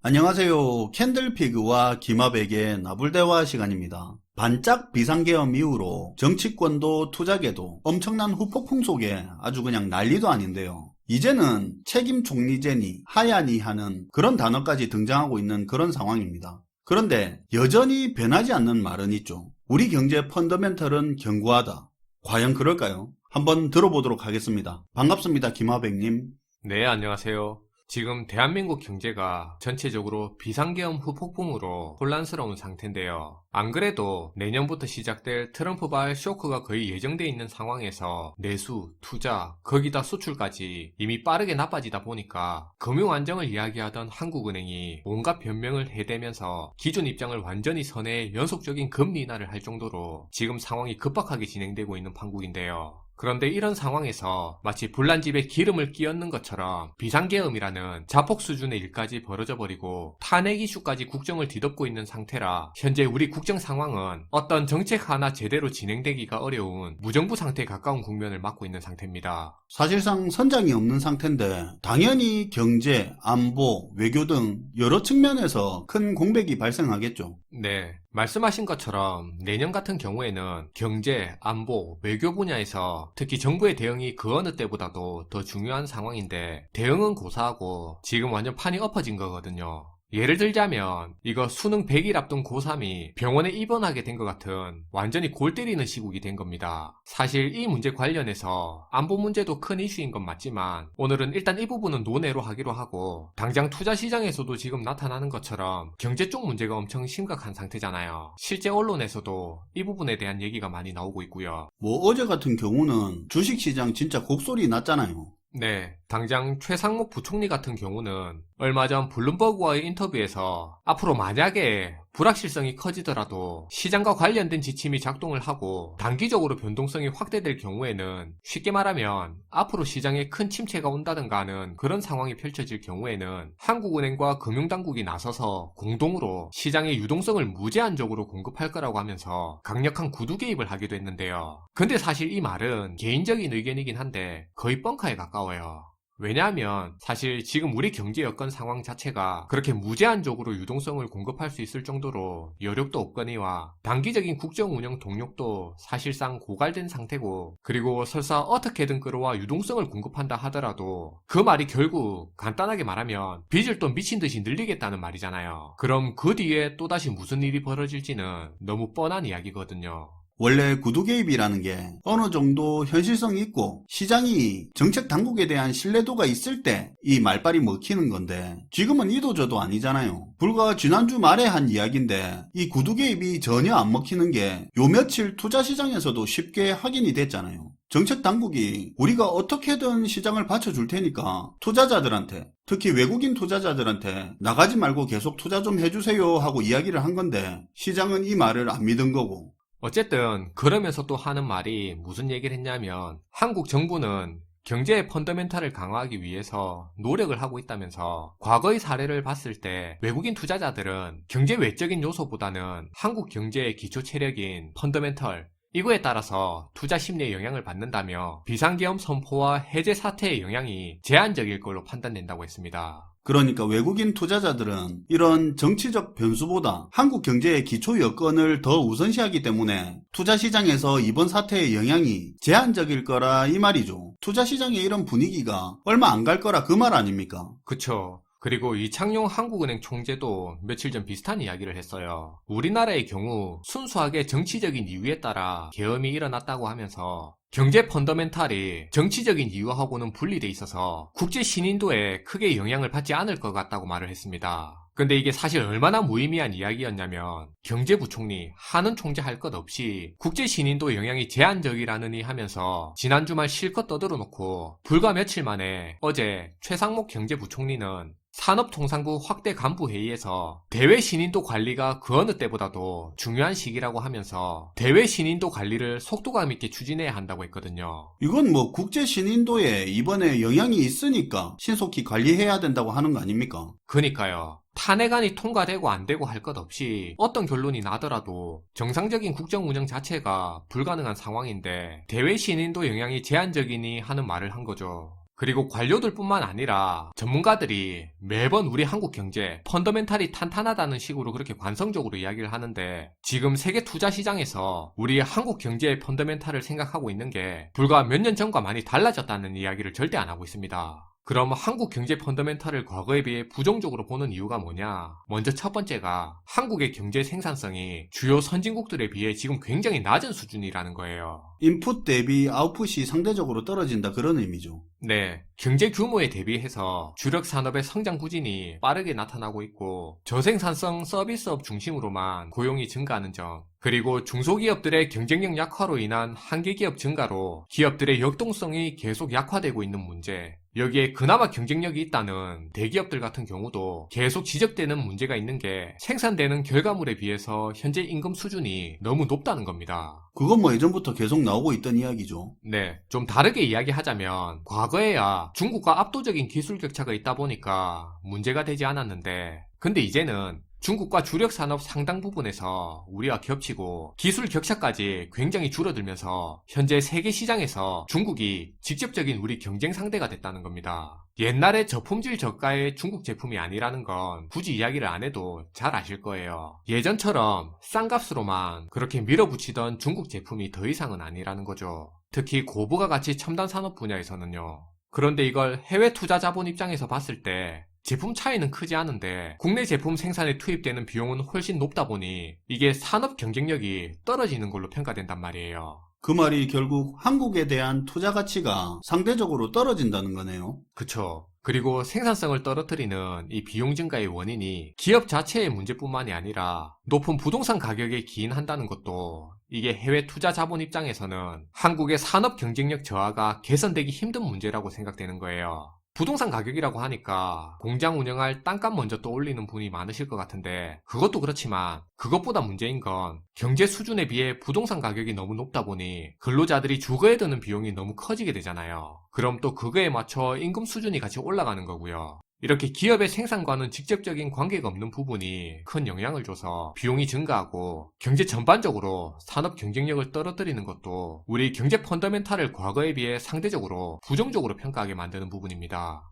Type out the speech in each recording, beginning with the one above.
안녕하세요. 캔들피그와 김합에게 나불대화 시간입니다. 반짝 비상계엄 이후로 정치권도 투자계도 엄청난 후폭풍 속에 아주 그냥 난리도 아닌데요. 이제는 책임 총리제니 하야니 하는 그런 단어까지 등장하고 있는 그런 상황입니다. 그런데 여전히 변하지 않는 말은 있죠. 우리 경제 펀더멘털은 견고하다. 과연 그럴까요? 한번 들어보도록 하겠습니다. 반갑습니다. 김하백님. 네, 안녕하세요. 지금 대한민국 경제가 전체적으로 비상계엄 후 폭풍으로 혼란스러운 상태인데요. 안 그래도 내년부터 시작될 트럼프발 쇼크가 거의 예정돼 있는 상황에서 내수, 투자, 거기다 수출까지 이미 빠르게 나빠지다 보니까 금융 안정을 이야기하던 한국은행이 온갖 변명을 해대면서 기존 입장을 완전히 선회해 연속적인 금리 인하를 할 정도로 지금 상황이 급박하게 진행되고 있는 판국인데요. 그런데 이런 상황에서 마치 불난집에 기름을 끼얹는 것처럼 비상계엄이라는 자폭 수준의 일까지 벌어져 버리고 탄핵 이슈까지 국정을 뒤덮고 있는 상태라 현재 우리 국정 상황은 어떤 정책 하나 제대로 진행되기가 어려운 무정부 상태에 가까운 국면을 맞고 있는 상태입니다. 사실상 선장이 없는 상태인데 당연히 경제, 안보, 외교 등 여러 측면에서 큰 공백이 발생하겠죠. 네. 말씀하신 것처럼 내년 같은 경우에는 경제, 안보, 외교 분야에서 특히 정부의 대응이 그 어느 때보다도 더 중요한 상황인데 대응은 고사하고 지금 완전 판이 엎어진 거거든요. 예를 들자면 이거 수능 100일 앞둔 고3이 병원에 입원하게 된 것 같은 완전히 골 때리는 시국이 된 겁니다. 사실 이 문제 관련해서 안보 문제도 큰 이슈인 건 맞지만 오늘은 일단 이 부분은 논외로 하기로 하고 당장 투자 시장에서도 지금 나타나는 것처럼 경제 쪽 문제가 엄청 심각한 상태잖아요. 실제 언론에서도 이 부분에 대한 얘기가 많이 나오고 있고요. 뭐 어제 같은 경우는 주식시장 진짜 곡소리 났잖아요. 네, 당장 최상목 부총리 같은 경우는 얼마 전 블룸버그와의 인터뷰에서 앞으로 만약에 불확실성이 커지더라도 시장과 관련된 지침이 작동을 하고 단기적으로 변동성이 확대될 경우에는 쉽게 말하면 앞으로 시장에 큰 침체가 온다든가 하는 그런 상황이 펼쳐질 경우에는 한국은행과 금융당국이 나서서 공동으로 시장의 유동성을 무제한적으로 공급할 거라고 하면서 강력한 구두 개입을 하기도 했는데요. 근데 사실 이 말은 개인적인 의견이긴 한데 거의 뻥카에 가까워요. 왜냐하면 사실 지금 우리 경제 여건 상황 자체가 그렇게 무제한적으로 유동성을 공급할 수 있을 정도로 여력도 없거니와 단기적인 국정 운영 동력도 사실상 고갈된 상태고 그리고 설사 어떻게든 끌어와 유동성을 공급한다 하더라도 그 말이 결국 간단하게 말하면 빚을 또 미친 듯이 늘리겠다는 말이잖아요. 그럼 그 뒤에 또다시 무슨 일이 벌어질지는 너무 뻔한 이야기거든요. 원래 구두 개입이라는 게 어느 정도 현실성이 있고 시장이 정책 당국에 대한 신뢰도가 있을 때 이 말빨이 먹히는 건데 지금은 이도저도 아니잖아요. 불과 지난주 말에 한 이야기인데 이 구두 개입이 전혀 안 먹히는 게 요 며칠 투자 시장에서도 쉽게 확인이 됐잖아요. 정책 당국이 우리가 어떻게든 시장을 받쳐줄 테니까 투자자들한테 특히 외국인 투자자들한테 나가지 말고 계속 투자 좀 해주세요 하고 이야기를 한 건데 시장은 이 말을 안 믿은 거고 어쨌든 그러면서 또 하는 말이 무슨 얘기를 했냐면 한국 정부는 경제의 펀더멘탈을 강화하기 위해서 노력을 하고 있다면서 과거의 사례를 봤을 때 외국인 투자자들은 경제 외적인 요소보다는 한국 경제의 기초 체력인 펀더멘털 이거에 따라서 투자 심리에 영향을 받는다며 비상계엄 선포와 해제 사태의 영향이 제한적일 걸로 판단된다고 했습니다. 그러니까 외국인 투자자들은 이런 정치적 변수보다 한국 경제의 기초 여건을 더 우선시하기 때문에 투자 시장에서 이번 사태의 영향이 제한적일 거라 이 말이죠. 투자 시장의 이런 분위기가 얼마 안 갈 거라 그 말 아닙니까? 그쵸. 그리고 이창용 한국은행 총재도 며칠 전 비슷한 이야기를 했어요. 우리나라의 경우 순수하게 정치적인 이유에 따라 계엄이 일어났다고 하면서 경제 펀더멘탈이 정치적인 이유하고는 분리돼 있어서 국제 신인도에 크게 영향을 받지 않을 것 같다고 말을 했습니다. 근데 이게 사실 얼마나 무의미한 이야기였냐면 경제부총리 하는 총재 할 것 없이 국제 신인도 영향이 제한적이라느니 하면서 지난 주말 실컷 떠들어 놓고 불과 며칠 만에 어제 최상목 경제부총리는 산업통상부 확대 간부 회의에서 대외 신인도 관리가 그 어느 때보다도 중요한 시기라고 하면서 대외 신인도 관리를 속도감 있게 추진해야 한다고 했거든요. 이건 뭐 국제 신인도에 이번에 영향이 있으니까 신속히 관리해야 된다고 하는 거 아닙니까? 그니까요. 탄핵안이 통과되고 안 되고 할 것 없이 어떤 결론이 나더라도 정상적인 국정 운영 자체가 불가능한 상황인데 대외 신인도 영향이 제한적이니 하는 말을 한 거죠. 그리고 관료들뿐만 아니라 전문가들이 매번 우리 한국 경제 펀더멘탈이 탄탄하다는 식으로 그렇게 관성적으로 이야기를 하는데 지금 세계 투자 시장에서 우리 한국 경제의 펀더멘탈을 생각하고 있는 게 불과 몇 년 전과 많이 달라졌다는 이야기를 절대 안 하고 있습니다. 그럼 한국 경제 펀더멘탈을 과거에 비해 부정적으로 보는 이유가 뭐냐? 먼저 첫 번째가 한국의 경제 생산성이 주요 선진국들에 비해 지금 굉장히 낮은 수준이라는 거예요. 인풋 대비 아웃풋이 상대적으로 떨어진다 그런 의미죠. 네, 경제 규모에 대비해서 주력 산업의 성장 부진이 빠르게 나타나고 있고 저생산성 서비스업 중심으로만 고용이 증가하는 점, 그리고 중소기업들의 경쟁력 약화로 인한 한계기업 증가로 기업들의 역동성이 계속 약화되고 있는 문제, 여기에 그나마 경쟁력이 있다는 대기업들 같은 경우도 계속 지적되는 문제가 있는 게 생산되는 결과물에 비해서 현재 임금 수준이 너무 높다는 겁니다. 그건 뭐 예전부터 계속 나오고 있던 이야기죠. 네, 좀 다르게 이야기하자면 과거에야 중국과 압도적인 기술 격차가 있다 보니까 문제가 되지 않았는데 근데 이제는 중국과 주력 산업 상당 부분에서 우리와 겹치고 기술 격차까지 굉장히 줄어들면서 현재 세계 시장에서 중국이 직접적인 우리 경쟁 상대가 됐다는 겁니다. 옛날에 저품질 저가의 중국 제품이 아니라는 건 굳이 이야기를 안 해도 잘 아실 거예요. 예전처럼 싼 값으로만 그렇게 밀어붙이던 중국 제품이 더 이상은 아니라는 거죠. 특히 고부가 가치 첨단 산업 분야에서는요. 그런데 이걸 해외 투자 자본 입장에서 봤을 때 제품 차이는 크지 않은데 국내 제품 생산에 투입되는 비용은 훨씬 높다 보니 이게 산업 경쟁력이 떨어지는 걸로 평가된단 말이에요. 그 말이 결국 한국에 대한 투자 가치가 상대적으로 떨어진다는 거네요. 그쵸. 그리고 생산성을 떨어뜨리는 이 비용 증가의 원인이 기업 자체의 문제뿐만이 아니라 높은 부동산 가격에 기인한다는 것도 이게 해외 투자 자본 입장에서는 한국의 산업 경쟁력 저하가 개선되기 힘든 문제라고 생각되는 거예요. 부동산 가격이라고 하니까 공장 운영할 땅값 먼저 떠올리는 분이 많으실 것 같은데 그것도 그렇지만 그것보다 문제인 건 경제 수준에 비해 부동산 가격이 너무 높다 보니 근로자들이 주거에 드는 비용이 너무 커지게 되잖아요. 그럼 또 그거에 맞춰 임금 수준이 같이 올라가는 거고요. 이렇게 기업의 생산과는 직접적인 관계가 없는 부분이 큰 영향을 줘서 비용이 증가하고 경제 전반적으로 산업 경쟁력을 떨어뜨리는 것도 우리 경제 펀더멘탈을 과거에 비해 상대적으로 부정적으로 평가하게 만드는 부분입니다.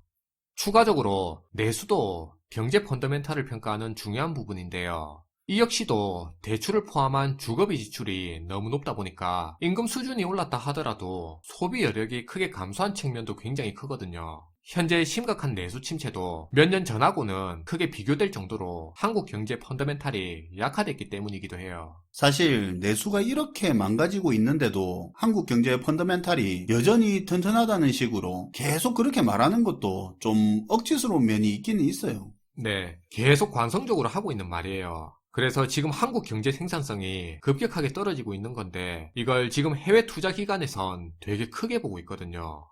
추가적으로 내수도 경제 펀더멘탈을 평가하는 중요한 부분인데요. 이 역시도 대출을 포함한 주거비 지출이 너무 높다 보니까 임금 수준이 올랐다 하더라도 소비 여력이 크게 감소한 측면도 굉장히 크거든요. 현재 심각한 내수 침체도 몇 년 전하고는 크게 비교될 정도로 한국 경제 펀더멘탈이 약화됐기 때문이기도 해요. 사실 내수가 이렇게 망가지고 있는데도 한국 경제의 펀더멘탈이 여전히 튼튼하다는 식으로 계속 그렇게 말하는 것도 좀 억지스러운 면이 있기는 있어요. 네, 계속 관성적으로 하고 있는 말이에요. 그래서 지금 한국 경제 생산성이 급격하게 떨어지고 있는 건데 이걸 지금 해외 투자 기관에선 되게 크게 보고 있거든요.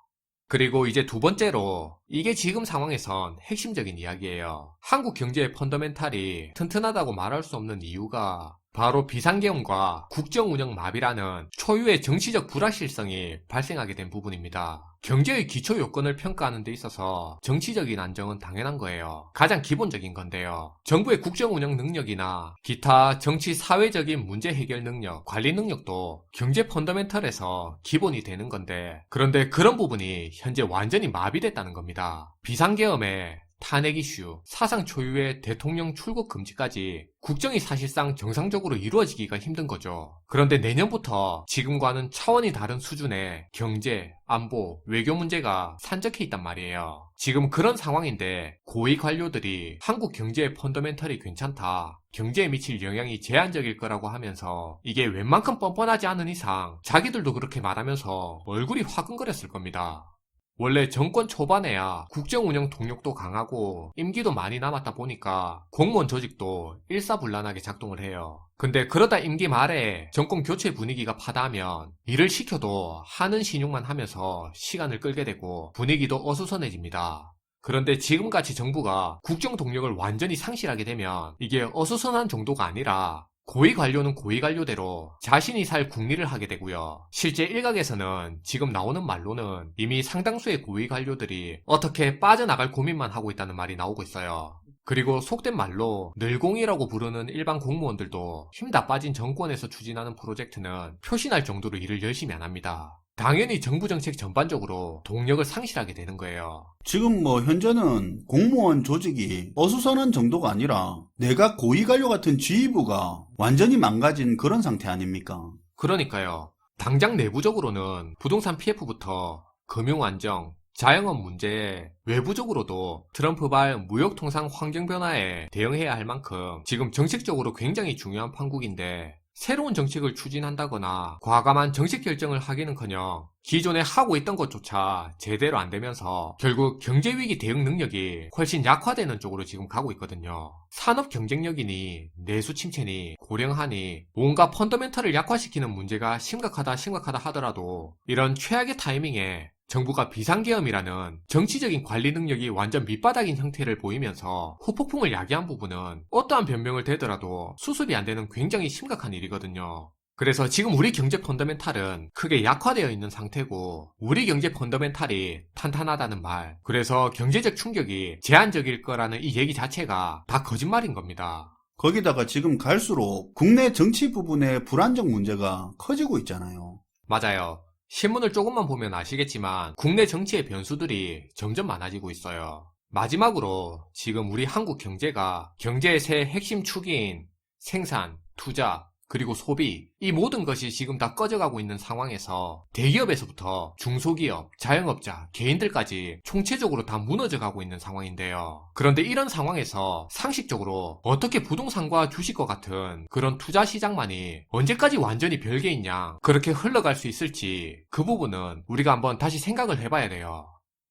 그리고 이제 두 번째로 이게 지금 상황에선 핵심적인 이야기예요. 한국 경제의 펀더멘탈이 튼튼하다고 말할 수 없는 이유가 바로 비상계엄과 국정운영 마비라는 초유의 정치적 불확실성이 발생하게 된 부분입니다. 경제의 기초 요건을 평가하는 데 있어서 정치적인 안정은 당연한 거예요. 가장 기본적인 건데요. 정부의 국정 운영 능력이나 기타 정치 사회적인 문제 해결 능력, 관리 능력도 경제 펀더멘털에서 기본이 되는 건데 그런데 그런 부분이 현재 완전히 마비됐다는 겁니다. 비상계엄에 탄핵 이슈, 사상 초유의 대통령 출국 금지까지 국정이 사실상 정상적으로 이루어지기가 힘든 거죠. 그런데 내년부터 지금과는 차원이 다른 수준의 경제, 안보, 외교 문제가 산적해 있단 말이에요. 지금 그런 상황인데 고위 관료들이 한국 경제의 펀더멘털이 괜찮다. 경제에 미칠 영향이 제한적일 거라고 하면서 이게 웬만큼 뻔뻔하지 않은 이상 자기들도 그렇게 말하면서 얼굴이 화끈거렸을 겁니다. 원래 정권 초반에야 국정 운영 동력도 강하고 임기도 많이 남았다 보니까 공무원 조직도 일사불란하게 작동을 해요. 근데 그러다 임기 말에 정권 교체 분위기가 파다하면 일을 시켜도 하는 신용만 하면서 시간을 끌게 되고 분위기도 어수선해집니다. 그런데 지금같이 정부가 국정 동력을 완전히 상실하게 되면 이게 어수선한 정도가 아니라 고위 관료는 고위 관료대로 자신이 살 국리를 하게 되고요. 실제 일각에서는 지금 나오는 말로는 이미 상당수의 고위 관료들이 어떻게 빠져나갈 고민만 하고 있다는 말이 나오고 있어요. 그리고 속된 말로 늘공이라고 부르는 일반 공무원들도 힘 다 빠진 정권에서 추진하는 프로젝트는 표신할 정도로 일을 열심히 안 합니다. 당연히 정부 정책 전반적으로 동력을 상실하게 되는 거예요. 지금 뭐 현재는 공무원 조직이 어수선한 정도가 아니라 내각 고위관료 같은 지휘부가 완전히 망가진 그런 상태 아닙니까? 그러니까요. 당장 내부적으로는 부동산 PF부터 금융 안정, 자영업 문제에 외부적으로도 트럼프발 무역 통상 환경 변화에 대응해야 할 만큼 지금 정책적으로 굉장히 중요한 판국인데 새로운 정책을 추진한다거나 과감한 정책 결정을 하기는커녕 기존에 하고 있던 것조차 제대로 안 되면서 결국 경제 위기 대응 능력이 훨씬 약화되는 쪽으로 지금 가고 있거든요. 산업 경쟁력이니 내수 침체니 고령하니 뭔가 펀더멘탈을 약화시키는 문제가 심각하다 심각하다 하더라도 이런 최악의 타이밍에 정부가 비상계엄이라는 정치적인 관리 능력이 완전 밑바닥인 형태를 보이면서 후폭풍을 야기한 부분은 어떠한 변명을 대더라도 수습이 안 되는 굉장히 심각한 일이거든요. 그래서 지금 우리 경제 펀더멘탈은 크게 약화되어 있는 상태고 우리 경제 펀더멘탈이 탄탄하다는 말 그래서 경제적 충격이 제한적일 거라는 이 얘기 자체가 다 거짓말인 겁니다. 거기다가 지금 갈수록 국내 정치 부분의 불안정 문제가 커지고 있잖아요. 맞아요. 신문을 조금만 보면 아시겠지만 국내 정치의 변수들이 점점 많아지고 있어요. 마지막으로 지금 우리 한국 경제가 경제의 새 핵심 축인 생산, 투자, 그리고 소비 이 모든 것이 지금 다 꺼져가고 있는 상황에서 대기업에서부터 중소기업, 자영업자, 개인들까지 총체적으로 다 무너져가고 있는 상황인데요. 그런데 이런 상황에서 상식적으로 어떻게 부동산과 주식과 같은 그런 투자 시장만이 언제까지 완전히 별개인 양 그렇게 흘러갈 수 있을지 그 부분은 우리가 한번 다시 생각을 해봐야 돼요.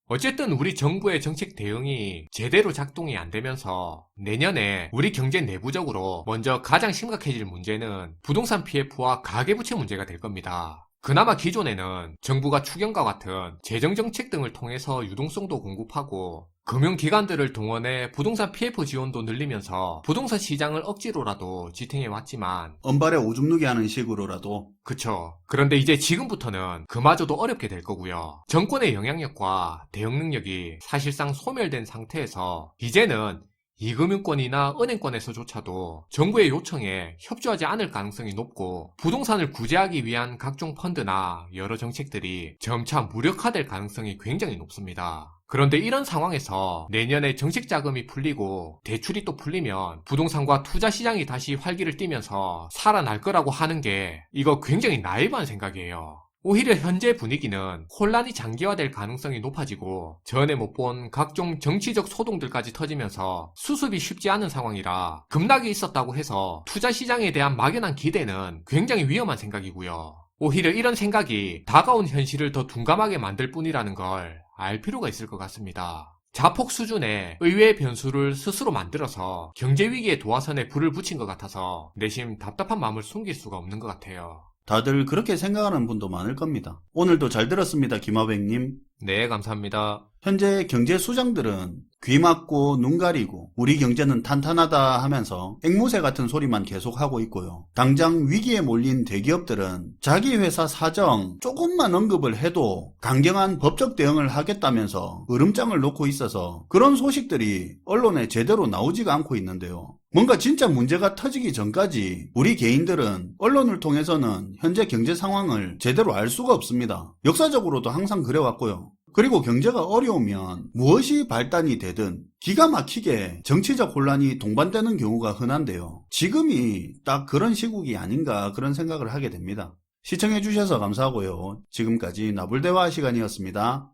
어쨌든 우리 정부의 정책 대응이 제대로 작동이 안 되면서 내년에 우리 경제 내부적으로 먼저 가장 심각해질 문제는 부동산 PF와 가계부채 문제가 될 겁니다. 그나마 기존에는 정부가 추경과 같은 재정정책 등을 통해서 유동성도 공급하고 금융기관들을 동원해 부동산 PF 지원도 늘리면서 부동산 시장을 억지로라도 지탱해 왔지만 언발에 오줌 누게 하는 식으로라도 그쵸. 그런데 이제 지금부터는 그마저도 어렵게 될 거고요. 정권의 영향력과 대응 능력이 사실상 소멸된 상태에서 이제는 이금융권이나 은행권에서조차도 정부의 요청에 협조하지 않을 가능성이 높고 부동산을 구제하기 위한 각종 펀드나 여러 정책들이 점차 무력화될 가능성이 굉장히 높습니다. 그런데 이런 상황에서 내년에 정책 자금이 풀리고 대출이 또 풀리면 부동산과 투자 시장이 다시 활기를 띠면서 살아날 거라고 하는 게 이거 굉장히 나이브한 생각이에요. 오히려 현재 분위기는 혼란이 장기화될 가능성이 높아지고 전에 못 본 각종 정치적 소동들까지 터지면서 수습이 쉽지 않은 상황이라 급락이 있었다고 해서 투자 시장에 대한 막연한 기대는 굉장히 위험한 생각이고요. 오히려 이런 생각이 다가온 현실을 더 둔감하게 만들 뿐이라는 걸 알 필요가 있을 것 같습니다. 자폭 수준의 의외의 변수를 스스로 만들어서 경제 위기의 도화선에 불을 붙인 것 같아서 내심 답답한 마음을 숨길 수가 없는 것 같아요. 다들 그렇게 생각하는 분도 많을 겁니다. 오늘도 잘 들었습니다, 김하백님. 네, 감사합니다. 현재 경제 수장들은 귀 막고 눈 가리고 우리 경제는 탄탄하다 하면서 앵무새 같은 소리만 계속하고 있고요. 당장 위기에 몰린 대기업들은 자기 회사 사정 조금만 언급을 해도 강경한 법적 대응을 하겠다면서 으름장을 놓고 있어서 그런 소식들이 언론에 제대로 나오지가 않고 있는데요. 뭔가 진짜 문제가 터지기 전까지 우리 개인들은 언론을 통해서는 현재 경제 상황을 제대로 알 수가 없습니다. 역사적으로도 항상 그래왔고요. 그리고 경제가 어려우면 무엇이 발단이 되든 기가 막히게 정치적 혼란이 동반되는 경우가 흔한데요. 지금이 딱 그런 시국이 아닌가 그런 생각을 하게 됩니다. 시청해주셔서 감사하고요. 지금까지 나불대화 시간이었습니다.